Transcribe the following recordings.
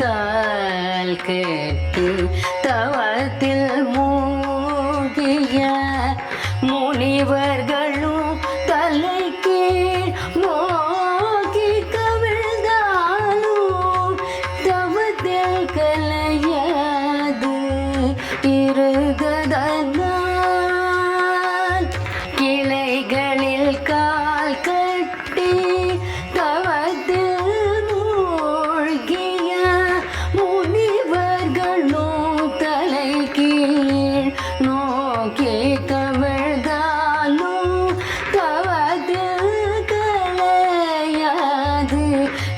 கால் கேட்டு தவத்தில் மூழ்கிய முனிவர்கள்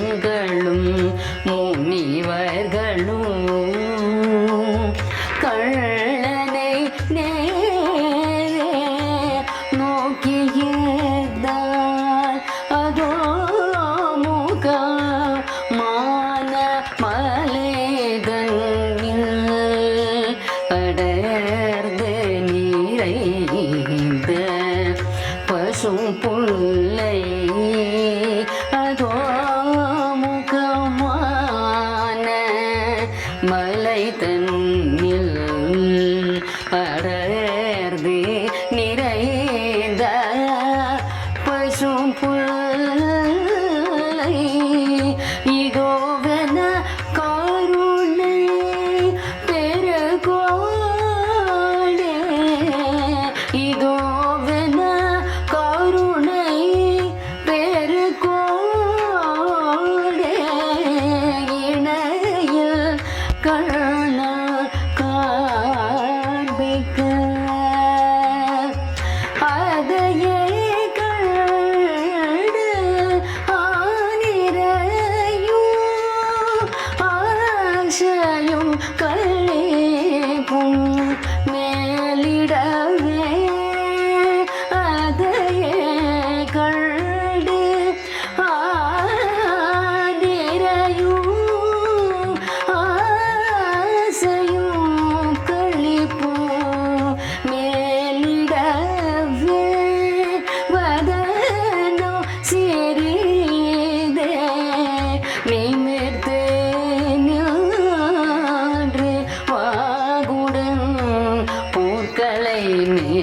முனிகளும் முனிவர்களும் mới lấy tình കൾ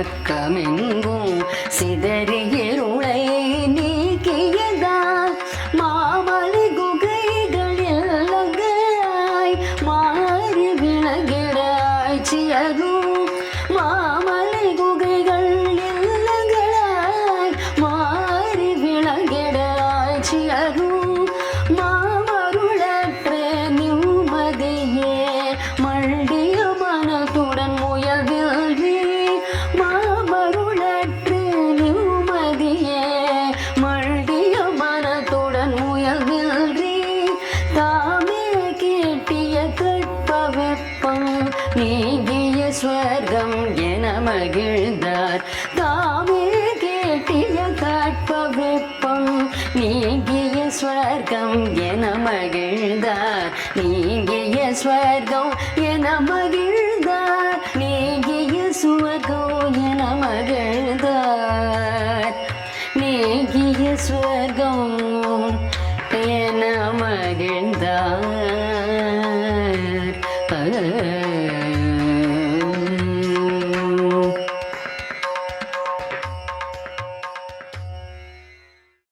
பக்கமெங்கும் சிதறியிருளை நீக்கியதால் மாமலை குகைகளில் மாறி விளகிறாய் சியரும் நீங்கிய ஸ்வர்க்கம் என மகிழ்ந்தார். நீங்கிய ஸ்வர்க்கம் என மகிழ்